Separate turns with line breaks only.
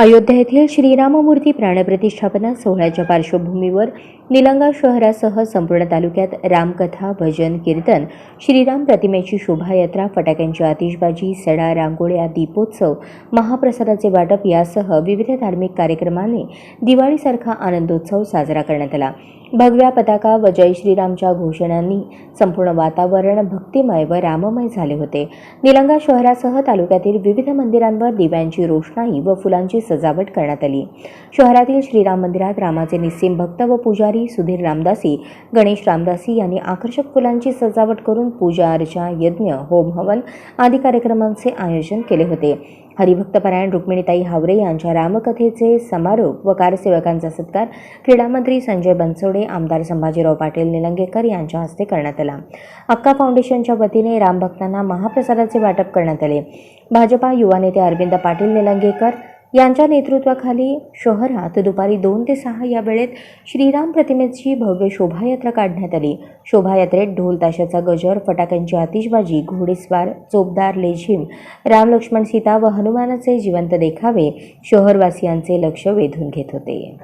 अयोध्या येथील श्रीराममूर्ती प्राणप्रतिष्ठापना सोहळ्याच्या पार्श्वभूमीवर निलंगा शहरासह संपूर्ण तालुक्यात रामकथा भजन कीर्तन श्रीराम प्रतिमेची शोभायात्रा फटाक्यांची आतिषबाजी सडा रांगोळ्या दीपोत्सव महाप्रसादाचे वाटप यासह विविध धार्मिक कार्यक्रमाने दिवाळीसारखा आनंदोत्सव साजरा करण्यात आला. भगव्या पताका व जय श्रीरामच्या घोषणांनी संपूर्ण वातावरण भक्तिमय व राममय झाले होते. निलंगा शहरासह तालुक्यातील विविध मंदिरांवर दिव्यांची रोषणाई व फुलांची सजावट करण्यात आली. शहरातील श्रीराम मंदिरात रामाचे निस्सीम भक्त व पुजारी सुधीर रामदासी गणेश रामदासी यांनी आकर्षक फुलांची सजावट करून पूजा अर्चा यज्ञ होम हवन आदी कार्यक्रमांचे आयोजन केले होते. हरिभक्तपरायण रुक्मिणीताई हावरे यांच्या रामकथेचे समारोप व कारसेवकांचा सत्कार क्रीडामंत्री संजय बनसोडे आमदार संभाजीराव पाटील निलंगेकर यांच्या हस्ते करण्यात आला. अक्का फाउंडेशनच्या वतीने रामभक्तांना महाप्रसादाचे वाटप करण्यात आले. भाजपा युवा नेते अरविंद पाटील निलंगेकर यांच्या नेतृत्वाखाली शहरात दुपारी दोन ते सहा या वेळेत श्रीराम प्रतिमेची भव्य शोभायात्रा काढण्यात आली. शोभायात्रेत ढोल ताशाचा गजर फटाक्यांची आतिषबाजी घोडेस्वार चोपदार लेझिम राम लक्ष्मण सीता व हनुमानाचे जिवंत देखावे शहरवासियांचे लक्ष वेधून घेत होते.